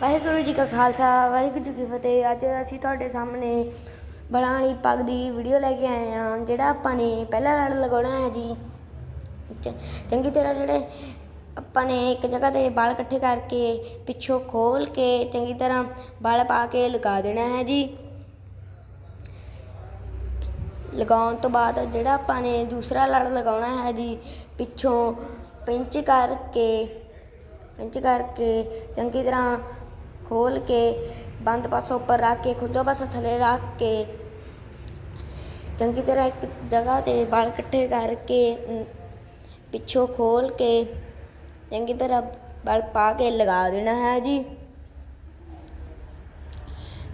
ਵਾਹਿਗੁਰੂ ਜੀ ਕਾ ਖਾਲਸਾ, ਵਾਹਿਗੁਰੂ ਜੀ ਕੀ ਫਤਿਹ। ਅੱਜ ਅਸੀਂ ਤੁਹਾਡੇ ਸਾਹਮਣੇ ਬਲਾਂ ਵਾਲੀ ਪੱਗ ਦੀ ਵੀਡੀਓ ਲੈ ਕੇ ਆਏ ਹਾਂ, ਜਿਹੜਾ ਆਪਾਂ ਨੇ ਪਹਿਲਾ ਲੜ ਲਗਾਉਣਾ ਹੈ ਜੀ। ਚ- ਚੰਗੀ ਤਰ੍ਹਾਂ ਜਿਹੜੇ ਆਪਾਂ ਨੇ ਇੱਕ ਜਗ੍ਹਾ ਤੇ ਵਾਲ ਇਕੱਠੇ ਕਰਕੇ ਪਿੱਛੋਂ ਖੋਲ ਕੇ ਚੰਗੀ ਤਰ੍ਹਾਂ ਵਾਲ ਪਾ ਕੇ ਲਗਾ ਦੇਣਾ ਹੈ ਜੀ। ਲਗਾਉਣ ਤੋਂ ਬਾਅਦ ਜਿਹੜਾ ਆਪਾਂ ਨੇ ਦੂਸਰਾ ਲੜ ਲਗਾਉਣਾ ਹੈ ਜੀ, ਪਿੱਛੋਂ ਪਿੰਚ ਕਰਕੇ ਪਿੰਚ ਕਰਕੇ ਚੰਗੀ ਤਰ੍ਹਾਂ ਖੋਲ ਕੇ ਬੰਦ ਪਾਸਾ ਉੱਪਰ ਰੱਖ ਕੇ ਖੁੱਲਾ ਪਾਸਾ ਥੱਲੇ ਰੱਖ ਕੇ, ਚੰਗੀ ਤਰ੍ਹਾਂ ਇੱਕ ਜਗ੍ਹਾ ਤੇ ਵਾਲ ਇਕੱਠੇ ਕਰਕੇ ਪਿੱਛੋਂ ਖੋਲ ਕੇ, ਚੰਗੀ ਤਰ੍ਹਾਂ ਵਾਲ ਪਾ ਕੇ ਲਗਾ ਦੇਣਾ ਹੈ ਜੀ।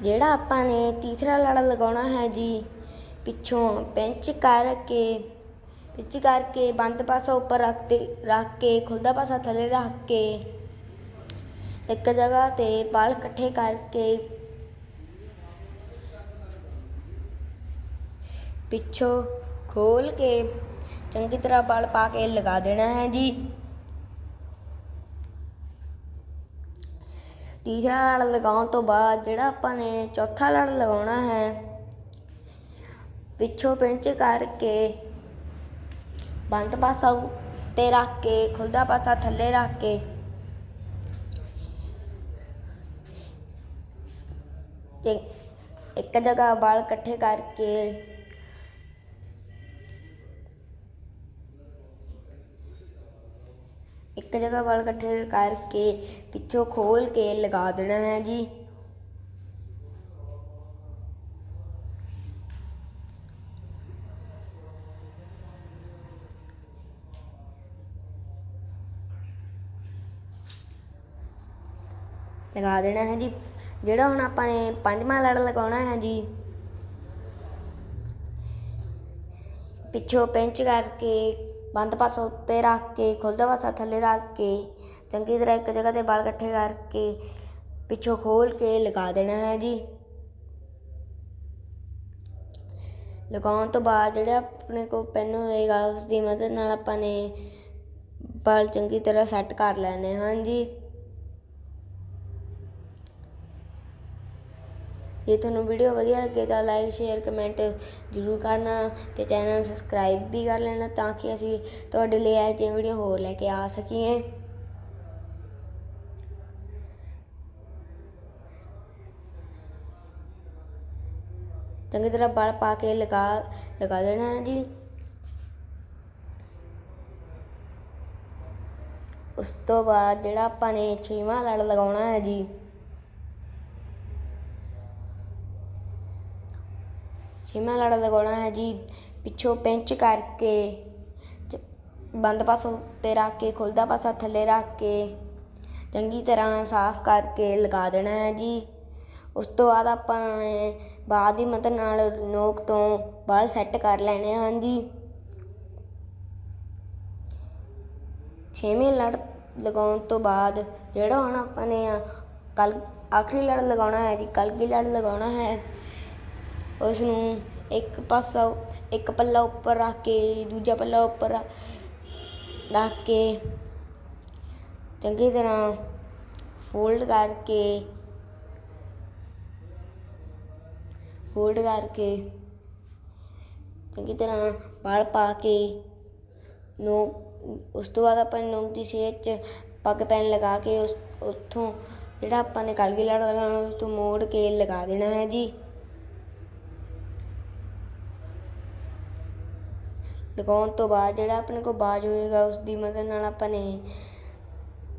ਜਿਹੜਾ ਆਪਾਂ ਨੇ ਤੀਸਰਾ ਲੜਾ ਲਗਾਉਣਾ ਹੈ ਜੀ, ਪਿੱਛੋਂ ਪਿੰਚ ਕਰਕੇ ਪਿੰਚ ਕਰਕੇ ਬੰਦ ਪਾਸਾ ਉੱਪਰ ਰੱਖ ਤੇ ਰੱਖ ਕੇ ਖੁੱਲਦਾ ਪਾਸਾ ਥੱਲੇ ਰੱਖ ਕੇ ਇੱਕ ਜਗ੍ਹਾ ਤੇ ਵਾਲ ਇਕੱਠੇ ਕਰਕੇ ਪਿੱਛੋਂ ਖੋਲ ਕੇ ਚੰਗੀ ਤਰ੍ਹਾਂ ਵਾਲ ਪਾ ਕੇ ਲਗਾ ਦੇਣਾ ਹੈ ਜੀ। ਤੀਸਰਾ ਲੜ ਲਗਾਉਣ ਤੋਂ ਬਾਅਦ ਜਿਹੜਾ ਆਪਾਂ ਨੇ ਚੌਥਾ ਲੜ ਲਗਾਉਣਾ ਹੈ, ਪਿੱਛੋਂ ਪਿੰਚ ਕਰਕੇ ਬੰਦ ਪਾਸਾ ਉੱਤੇ ਰੱਖ ਕੇ ਖੁੱਲਦਾ ਪਾਸਾ ਥੱਲੇ ਰੱਖ ਕੇ ਤੇ ਇੱਕ ਜਗ੍ਹਾ ਵਾਲ ਇਕੱਠੇ ਕਰਕੇ ਇੱਕ ਜਗ੍ਹਾ ਵਾਲ ਇਕੱਠੇ ਕਰਕੇ ਪਿੱਛੋਂ ਖੋਲ ਕੇ ਲਗਾ ਦੇਣਾ ਹੈ ਜੀ। ਲਗਾ ਦੇਣਾ ਹੈ ਜੀ। ਜਿਹੜਾ ਹੁਣ ਆਪਾਂ ਨੇ ਪੰਜਵਾਂ ਲੜ ਲਗਾਉਣਾ ਹੈ ਜੀ, ਪਿੱਛੋਂ ਪਿੰਚ ਕਰਕੇ ਬੰਦ ਪਾਸਾ ਉੱਤੇ ਰੱਖ ਕੇ ਖੁੱਲਦਾ ਪਾਸਾ ਥੱਲੇ ਰੱਖ ਕੇ, ਚੰਗੀ ਤਰ੍ਹਾਂ ਇੱਕ ਜਗ੍ਹਾ ਤੇ ਵਾਲ ਇਕੱਠੇ ਕਰਕੇ ਪਿੱਛੋਂ ਖੋਲ ਕੇ ਲਗਾ ਦੇਣਾ ਹੈ ਜੀ। ਲਗਾਉਣ ਤੋਂ ਬਾਅਦ ਜਿਹੜਾ ਆਪਣੇ ਕੋਲ ਪੈਨ ਹੋਏਗਾ ਉਸ ਦੀ ਮਦਦ ਨਾਲ ਆਪਾਂ ਨੇ ਵਾਲ ਚੰਗੀ ਤਰ੍ਹਾਂ ਸੈੱਟ ਕਰ ਲੈਣੇ ਹਨ ਜੀ। ਜੇ ਤੁਹਾਨੂੰ ਵੀਡੀਓ ਵਧੀਆ ਲੱਗੇ ਤਾਂ ਲਾਈਕ, ਸ਼ੇਅਰ, ਕਮੈਂਟ ਜ਼ਰੂਰ ਕਰਨਾ ਤੇ ਚੈਨਲ ਨੂੰ ਸਬਸਕ੍ਰਾਈਬ ਵੀ ਕਰ ਲੈਣਾ ਤਾਂ ਕਿ ਅਸੀਂ ਤੁਹਾਡੇ ਲਈ ਇਹ ਜਿਹੀ ਵੀਡੀਓ ਹੋਰ ਲੈ ਕੇ ਆ ਸਕੀਏ। ਚੰਗੀ ਤਰ੍ਹਾਂ ਵਾਲ ਪਾ ਕੇ ਲਗਾ ਲਗਾ ਦੇਣਾ ਹੈ ਜੀ। ਉਸ ਤੋਂ ਬਾਅਦ ਜਿਹੜਾ ਆਪਾਂ ਨੇ ਛੇਵਾਂ ਲੜ ਲਗਾਉਣਾ ਹੈ ਜੀ। ਛੇਵਾਂ ਲੜ ਲਗਾਉਣਾ ਹੈ ਜੀ। ਪਿੱਛੋਂ ਪਿੰਚ ਕਰਕੇ ਚ- ਬੰਦ ਪਾਸੋਂ ਤੇ ਰੱਖ ਕੇ, ਖੁੱਲਦਾ ਪਾਸਾ ਥੱਲੇ ਰੱਖ ਕੇ, ਚੰਗੀ ਤਰ੍ਹਾਂ ਸਾਫ਼ ਕਰਕੇ ਲਗਾ ਦੇਣਾ ਹੈ ਜੀ। ਉਸ ਤੋਂ ਬਾਅਦ ਆਪਾਂ ਨੇ ਬਾਅਦ ਦੀ ਮਦਦ ਨਾਲ ਨੋਕ ਤੋਂ ਬਾਲ ਸੈੱਟ ਕਰ ਲੈਣੇ ਹਨ ਜੀ। ਛੇਵੇਂ ਲੜ ਲਗਾਉਣ ਤੋਂ ਬਾਅਦ ਜਿਹੜਾ ਹੁਣ ਆਪਾਂ ਨੇ ਕੱਲ ਆਖਰੀ ਲੜ ਲਗਾਉਣਾ ਹੈ ਜੀ ਕਲਗੀ ਲੜ ਲਗਾਉਣਾ ਹੈ? ਉਸ ਨੂੰ ਇੱਕ ਪਾਸਾ ਇੱਕ ਪੱਲਾ ਉੱਪਰ ਰੱਖ ਕੇ, ਦੂਜਾ ਪੱਲਾ ਉੱਪਰ ਰੱਖ- ਕੇ ਚੰਗੀ ਤਰ੍ਹਾਂ ਫੋਲਡ ਕਰਕੇ ਫੋਲਡ ਕਰਕੇ ਚੰਗੀ ਤਰ੍ਹਾਂ ਵਾਲ ਪਾ ਕੇ ਨੋ, ਉਸ ਤੋਂ ਬਾਅਦ ਆਪਾਂ ਨੂੰ ਦੀ ਸ਼ੇਪ 'ਚ ਪੱਗ ਪੈਨ ਲਗਾ ਕੇ ਉਸ, ਉੱਥੋਂ ਜਿਹੜਾ ਆਪਾਂ ਨੇ ਕਲਗੀ ਲੜ ਲਗਾਉਣਾ, ਉਸ ਤੋਂ ਮੋੜ ਕੇ ਲਗਾ ਦੇਣਾ ਹੈ ਜੀ। ਲਗਾਉਣ ਤੋਂ ਬਾਅਦ ਜਿਹੜਾ ਆਪਣੇ ਕੋਲ ਬਾਜ ਹੋਏਗਾ ਉਸ ਦੀ ਮਦਦ ਨਾਲ ਆਪਾਂ ਨੇ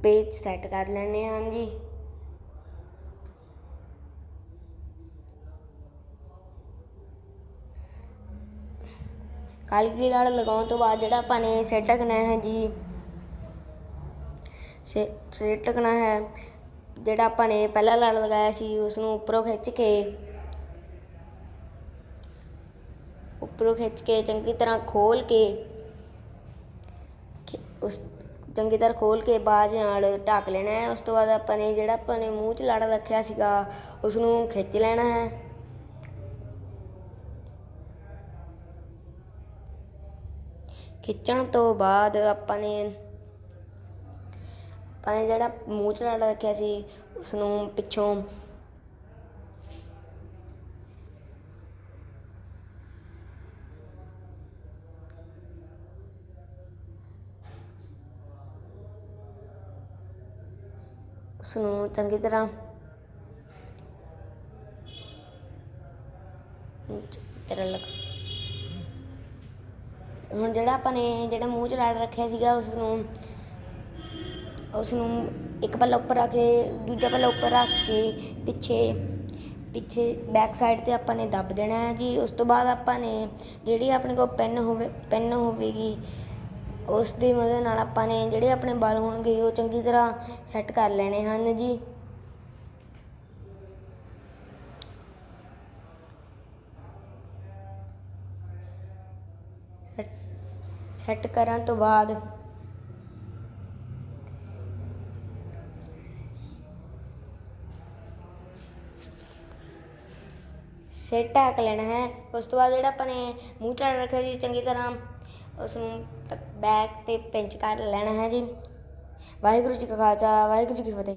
ਪੇਚ ਸੈੱਟ ਕਰ ਲੈਣੇ ਹਨ ਜੀ ਕਲਗੀ ਲੜ ਲਗਾਉਣ ਤੋਂ ਬਾਅਦ ਜਿਹੜਾ ਆਪਾਂ ਨੇ ਸੈੱਟ ਕਰਨਾ ਹੈ ਜੀ, ਸੇ ਸੈੱਟ ਕਰਨਾ ਹੈ, ਜਿਹੜਾ ਆਪਾਂ ਨੇ ਪਹਿਲਾ ਲੜ ਲਗਾਇਆ ਸੀ ਉਸ ਨੂੰ ਉੱਪਰੋਂ ਖਿੱਚ ਕੇ ਉੱਪਰੋਂ ਖਿੱਚ ਕੇ ਚੰਗੀ ਤਰ੍ਹਾਂ ਖੋਲ ਕੇ ਉਸ ਚੰਗੀ ਤਰ੍ਹਾਂ ਖੋਲ ਕੇ ਬਾਜ ਨਾਲ ਢੱਕ ਲੈਣਾ ਹੈ। ਉਸ ਤੋਂ ਬਾਅਦ ਆਪਾਂ ਨੇ ਜਿਹੜਾ ਆਪਾਂ ਨੇ ਮੂੰਹ 'ਚ ਲੜ ਰੱਖਿਆ ਸੀਗਾ ਉਸ ਨੂੰ ਖਿੱਚ ਲੈਣਾ ਹੈ। ਖਿੱਚਣ ਤੋਂ ਬਾਅਦ ਆਪਾਂ ਨੇ ਆਪਾਂ ਨੇ ਜਿਹੜਾ ਮੂੰਹ ਚ ਲਾੜਾ ਰੱਖਿਆ ਸੀ ਉਸ ਨੂੰ ਪਿੱਛੋਂ ਉਸ ਨੂੰ ਚੰਗੀ ਤਰ੍ਹਾਂ। ਚੰਗੀ ਤਰ੍ਹਾਂ ਲਗਾ ਹੁਣ ਜਿਹੜਾ ਆਪਾਂ ਨੇ ਜਿਹੜਾ ਮੂੰਹ ਚ ਲੜ ਰੱਖਿਆ ਸੀਗਾ ਉਸ ਨੂੰ ਉਸ ਨੂੰ ਇੱਕ ਪੱਲਾ ਉੱਪਰ ਰੱਖ ਕੇ, ਦੂਜਾ ਪੱਲਾ ਉੱਪਰ ਰੱਖ ਕੇ ਪਿੱਛੇ ਪਿੱਛੇ ਬੈਕ ਸਾਈਡ ਤੇ ਆਪਾਂ ਨੇ ਦੱਬ ਦੇਣਾ ਹੈ ਜੀ। ਉਸ ਤੋਂ ਬਾਅਦ ਆਪਾਂ ਨੇ ਜਿਹੜੀ ਆਪਣੇ ਕੋਲ ਪੈਨ ਹੋਵੇ ਪੈਨ ਹੋਵੇਗੀ ਉਸ ਦੀ ਮਦਦ ਨਾਲ ਆਪਾਂ ਨੇ ਜਿਹੜੇ ਆਪਣੇ ਵਾਲ ਹੋਣਗੇ ਉਹ ਚੰਗੀ ਤਰ੍ਹਾਂ ਸੈੱਟ ਕਰ ਲੈਣੇ ਹਨ ਜੀ। ਸੈੱਟ ਕਰਨ ਤੋਂ ਬਾਅਦ ਸਿਰ ਢੱਕ ਲੈਣਾ ਹੈ। ਉਸ ਤੋਂ ਬਾਅਦ ਜਿਹੜਾ ਆਪਾਂ ਨੇ ਮੂੰਹ ਢੱਕ ਰੱਖਿਆ ਜੀ ਚੰਗੀ ਤਰ੍ਹਾਂ ਉਸ ਨੂੰ ਬੈਕ ਤੇ ਪਿੰਚ ਕਰ ਲੈਣਾ ਹੈ ਜੀ। ਵਾਹਿਗੁਰੂ ਜੀ ਕਾ ਖਾਲਸਾ, ਵਾਹਿਗੁਰੂ ਜੀ ਕੀ ਫਤਿਹ।